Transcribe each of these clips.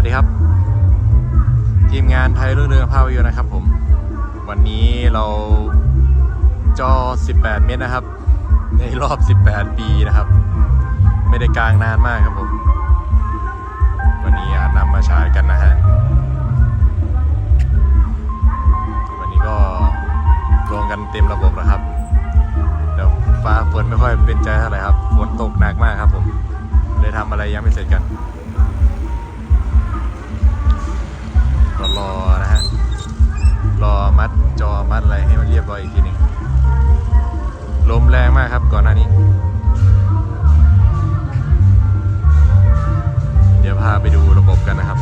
วัสดีครับ ทีมงานไทยเรื่องเรืองภาพยนตร์นะครับผม วันนี้เราจอ 18 เมตรนะครับ ในรอบ 18 ปีนะครับ ไม่ได้กลางนานมากครับผม วันนี้อาจนำมาฉายกันนะฮะวันนี้ก็ลงกันเต็มระบบแล้วครับเดี๋ยวฟ้าฝนไม่ค่อยเป็นใจเท่าไหร่ครับฝนตกหนักมากครับผมเลยทำอะไรยังไม่เสร็จกัน มัดอะไรให้มันเรียบร้อยอีกทีหนึ่งลมแรงมากครับก่อนหน้านี้ เดี๋ยวพาไปดูระบบกันนะครับ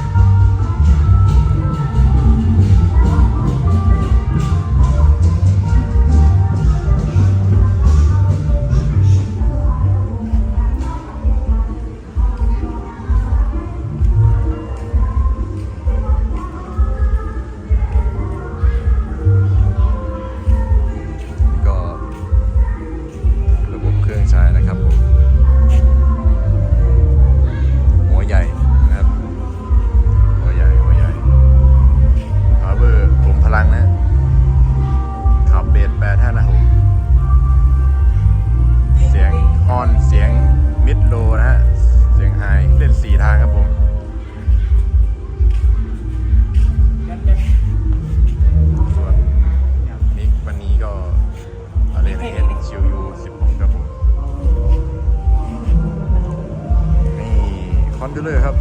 อนดูเลอร์ครับ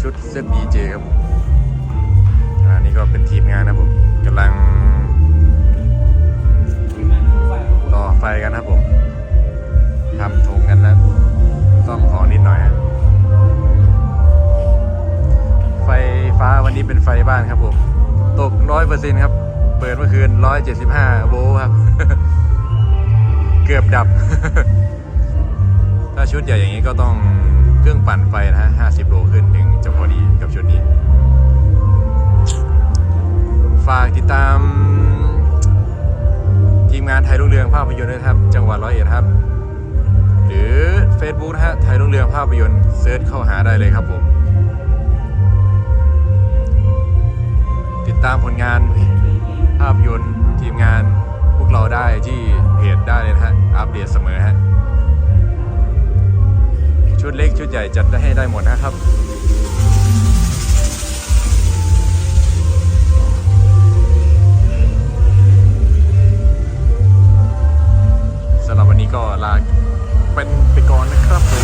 ชุดเซตดีเจครับอันนี้ก็เป็นทีมงานนะผมกำลังต่อไฟกันนะครับผมทำธงกันแล้วซ่อมของนิดหน่อย ไฟฟ้าวันนี้เป็นไฟบ้านครับผม ตกร้อยเปอร์เซ็นต์ครับ เปิดเมื่อคืนร้อยเจ็ดสิบห้าโวลต์ครับ เกือบดับาชุดใหญ่อย่างนี้ก็ต้องเครื่องปั่นไฟนะฮะห้าสิบโลขึ้นถึงจะพอดีกับชุดนี้ ฝากติดตาม ทีมงานไทยรุ่งเรืองภาพยนตร์ด้วยนะครับ จังหวัดร้อยเอ็ดครับ หรือ Facebook นะฮะไทยรุ่งเรืองภาพยนตร์เซิร์ชเข้าหาได้เลยครับผมติดตามผลงานภาพยนตร์ทีมงานพวกเราได้ที่เพจได้เลยนะฮะ อัปเดตเสมอฮะ ชุดเล็กชุดใหญ่จัดได้ให้ได้หมดนะครับสำหรับวันนี้ก็ลาเป็นไปก่อนนะครับ